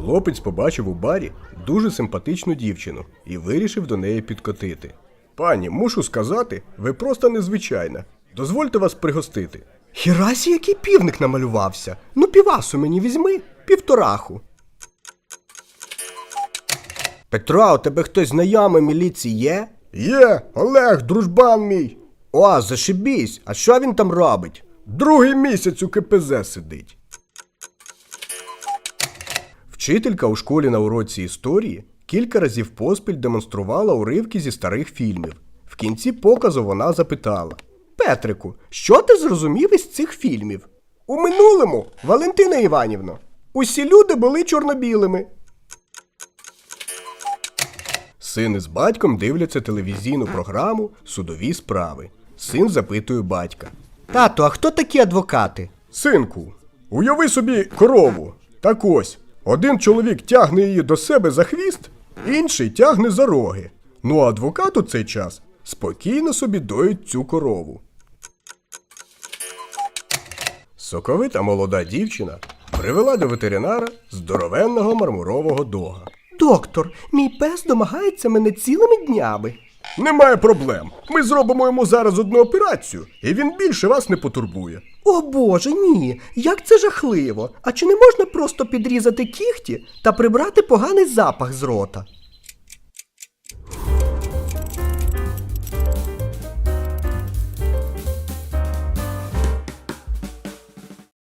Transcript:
Хлопець побачив у барі дуже симпатичну дівчину і вирішив до неї підкотити. Пані, мушу сказати, ви просто незвичайна. Дозвольте вас пригостити. Хірасі, який півник намалювався. Ну, півасу мені візьми, півтораху. Петро, у тебе хтось знайомий міліції є? Є, Олег, дружбан мій. О, зашибісь, а що він там робить? Другий місяць у КПЗ сидить. Вчителька у школі на уроці історії кілька разів поспіль демонструвала уривки зі старих фільмів. В кінці показу вона запитала: Петрику, що ти зрозумів із цих фільмів? У минулому, Валентина Іванівно, усі люди були чорнобілими. Син із батьком дивляться телевізійну програму Судові справи. Син запитує батька. Тато, а хто такі адвокати? Синку, уяви собі корову. Так ось, один чоловік тягне її до себе за хвіст, інший тягне за роги. Ну а адвокат у цей час спокійно собі доїть цю корову. Соковита молода дівчина привела до ветеринара здоровенного мармурового дога. Доктор, мій пес домагається мене цілими днями. Немає проблем. Ми зробимо йому зараз одну операцію, і він більше вас не потурбує. О Боже, ні, як це жахливо. А чи не можна просто підрізати кігті та прибрати поганий запах з рота?